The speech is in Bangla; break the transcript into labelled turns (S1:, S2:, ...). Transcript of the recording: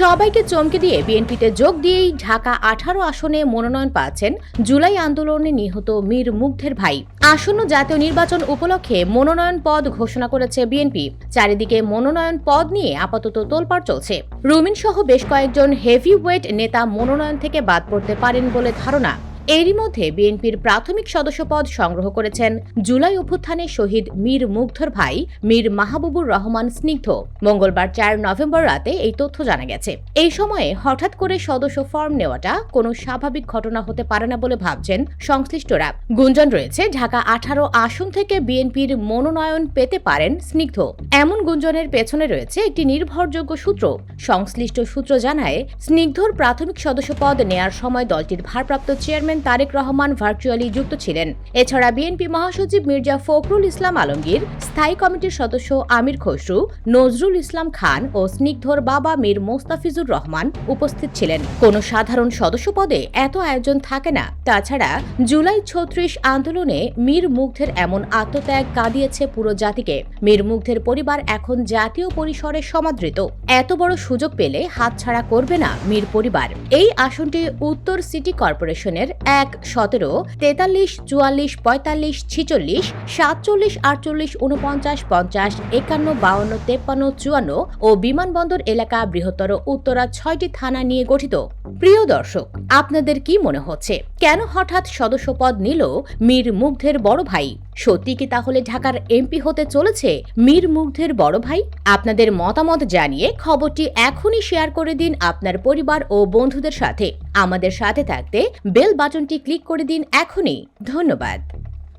S1: সবাইকে চমকে দিয়ে বিএনপিতে যোগ দিয়েই ঢাকা আঠারো আসনে মনোনয়ন পাচ্ছেন জুলাই আন্দোলনে নিহত মীর মুগ্ধের ভাই। আসন্ন জাতীয় নির্বাচন উপলক্ষে মনোনয়ন পদ ঘোষণা করেছে বিএনপি। চারিদিকে মনোনয়ন পদ নিয়ে আপাতত তোলপাড় চলছে। রুমিন সহ বেশ কয়েকজন হেভি ওয়েট নেতা মনোনয়ন থেকে বাদ পড়তে পারেন বলে ধারণা। এরই মধ্যে বিএনপির প্রাথমিক সদস্যপদ সংগ্রহ করেছেন জুলাই অভ্যুত্থানে শহীদ মীর মুগ্ধর ভাই, মীর মাহবুবুর রহমান স্নিগ্ধ। মঙ্গলবার চার নভেম্বর রাতে এই তথ্য জানা গেছে। এই সময়ে হঠাৎ করে সদস্য ফর্ম নেওয়াটা কোনো স্বাভাবিক ঘটনা হতে পারে না বলে ভাবছেন সংশ্লিষ্টরা। গুঞ্জন রয়েছে, ঢাকা আঠারো আসন থেকে বিএনপির মনোনয়ন পেতে পারেন স্নিগ্ধ। এমন গুঞ্জনের পেছনে রয়েছে একটি নির্ভরযোগ্য সূত্র। সংশ্লিষ্ট সূত্র জানায়, স্নিগ্ধর প্রাথমিক সদস্যপদ নেয়ার সময় দলটির ভারপ্রাপ্ত চেয়ারম্যান তারেক রহমান ভার্চুয়ালি যুক্ত ছিলেন। এছাড়া বিএনপি মহাসচিব মির্জা ফখরুল ইসলাম আলমগীর, স্থায়ী কমিটির সদস্য আমির খসরু, নজরুল ইসলাম খান ও স্নিগ্ধর বাবা মীর মোস্তাফিজুর রহমান উপস্থিত ছিলেন। কোনো সাধারণ সদস্য পদে এত আয়োজন থাকে না। তাছাড়া জুলাই ছত্রিশ আন্দোলনে মীর মুগ্ধের এমন আত্মত্যাগ কাঁদিয়েছে পুরো জাতিকে। মীর মুগ্ধের পরিবার এখন জাতীয় পরিসরে সমাদৃত। এত বড় সুযোগ পেলে হাতছাড়া করবে না মীর পরিবার। এই আসনটি উত্তর সিটি কর্পোরেশনের এক সতেরো, তেতাল্লিশ, চুয়াল্লিশ, পঁয়তাল্লিশ, ছিচল্লিশ, সাতচল্লিশ, আটচল্লিশ উনপঞ্চাশ পঞ্চাশ, একান্ন, বাউন্ন, তেপ্পান্ন, চুয়ান্ন ও বিমানবন্দর এলাকা বৃহত্তর উত্তরা ছয়টি থানা নিয়ে গঠিত। প্রিয় দর্শক, আপনাদের কি মনে হচ্ছে? কেন হঠাৎ সদস্যপদ নিল মীর মুগ্ধের বড় ভাই? সত্যি কি তাহলে ঢাকার এমপি হতে চলেছে? মীর মুগ্ধের বড় ভাই? আপনাদের মতামত জানিয়ে খবরটি এখনই শেয়ার করে দিন আপনার পরিবার ও বন্ধুদের সাথে। আমাদের সাথে থাকতে বেল বাটনটি ক্লিক করে দিন এখনই। ধন্যবাদ।